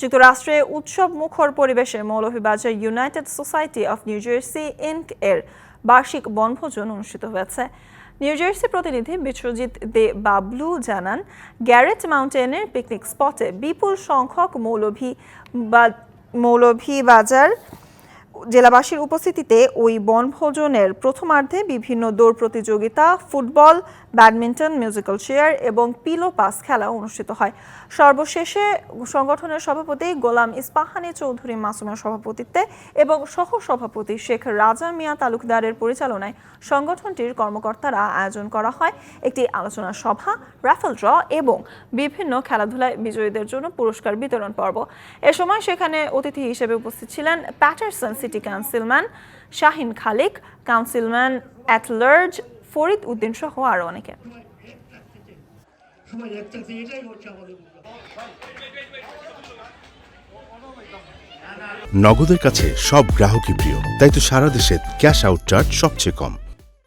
যুক্তরাষ্ট্রে উৎসব মুখর পরিবেশে Moulvibazar United Society of New Jersey, Inc, এর বার্ষিক বনভোজন অনুষ্ঠিত হয়েছে। নিউ জার্সি প্রতিনিধি বিশ্বজিৎ দে বাবলু জানান, গ্যারেট মাউন্টেনের পিকনিক স্পটে বিপুল সংখ্যক মৌলভী বা, মৌলভীবাজার জেলাবাসীর উপস্থিতিতে ওই বনভোজনের প্রথমার্ধে বিভিন্ন দৌড় প্রতিযোগিতা, ফুটবল, ব্যাডমিন্টন, মিউজিক্যাল চেয়ার এবং পিলো পাস খেলা অনুষ্ঠিত হয়। সর্বশেষে সংগঠনের সভাপতি গোলাম ইস্পাহানি চৌধুরী মাসুমের সভাপতিত্বে এবং সহ সভাপতি শেখ রাজা মিয়া তালুকদারের পরিচালনায় সংগঠনটির কর্মকর্তারা আয়োজন করা হয়। একটি আলোচনা সভা রাফেল ড্র এবং বিভিন্ন খেলাধুলায় বিজয়ীদের জন্য পুরস্কার বিতরণ পর্ব। এ সময় সেখানে অতিথি হিসেবে উপস্থিত ছিলেন Paterson City councilman Shahin Khalik councilman at large Farid Uddin সহ আরও অনেকে। নগদের কাছে সব গ্রাহকই প্রিয়, তাই তো সারা দেশে ক্যাশ আউট চার্জ সবচেয়ে কম।